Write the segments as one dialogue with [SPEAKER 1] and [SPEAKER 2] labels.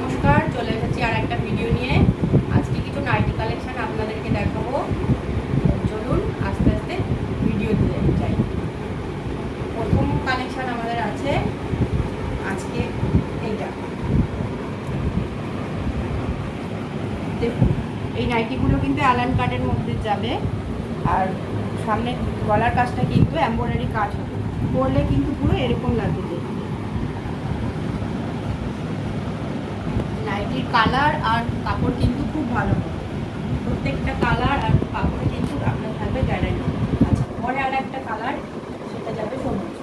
[SPEAKER 1] নমস্কার, চলে এসেছি আর একটা ভিডিও নিয়ে। আজকে কিছু নাইটি কালেকশন আপনাদেরকে দেখাবো। চলুন আস্তে আস্তে ভিডিও দিয়ে যাই। প্রথম কালেকশন আমাদের আছে। আজকে এইটা। দেখুন, এই নাইটিগুলো কিন্তু অ্যালান কার্ডের মধ্যে যাবে। আর সামনে গলার কাজটা কিন্তু এম্ব্রয়ডারি কাজ হবে। পরলে কিন্তু পুরো এরকম লাগবে দেখুন। নাইটির কালার আর কাপড় কিন্তু খুব ভালো। প্রত্যেকটা কালার আর কাপড় কিন্তু আপনার থাকবে গ্যারান্টি আচ্ছা পরে আর একটা কালার, সেটা যাবে সবুজ।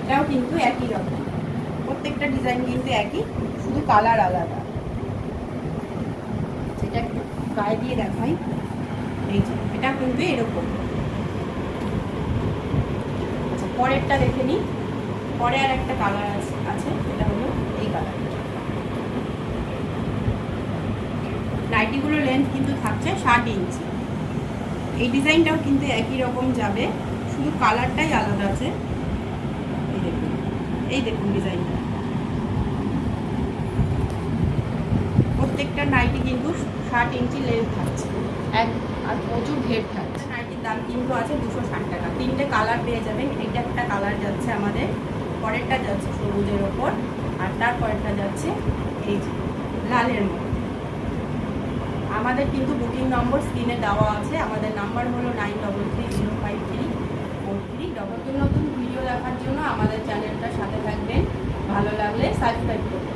[SPEAKER 1] এটাও কিন্তু একই রকম। প্রত্যেকটা ডিজাইন কিন্তু একই, শুধু কালার আলাদা। সেটা একটু গায়ে দিয়ে দেখাই। এই এটা কিন্তু এরকম। আচ্ছা পরেরটা দেখে নিই। পরে আর একটা কালার আছে আছে এটা হলো এই কালার নাইটিগুলোর লেন্থ কিন্তু থাকছে ষাট ইঞ্চি এই ডিজাইনটাও কিন্তু একই রকম যাবে শুধু কালারটাই আলাদা আছে। এই দেখুন এই দেখুন ডিজাইনটা। প্রত্যেকটা নাইটি কিন্তু ষাট ইঞ্চি লেন্থ থাকছে। এক আর প্রচুর ঘের থাকছে। নাইটির দাম কিন্তু আছে দুশো ষাট টাকা। তিনটে কালার পেয়ে যাবেন এইটা একটা কালার যাচ্ছে আমাদের পরেরটা যাচ্ছে সবুজের ওপর আর তারপরেরটা যাচ্ছে এই যে লালের মধ্যে আমাদের কিন্তু বুকিং নম্বর স্ক্রিনে দেওয়া আছে। আমাদের নাম্বার হলো nine double three zero five three four three double নতুন ভিডিও দেখার জন্য আমাদের চ্যানেলটা সাথে থাকবেন। ভালো লাগলে সাবস্ক্রাইব করবেন।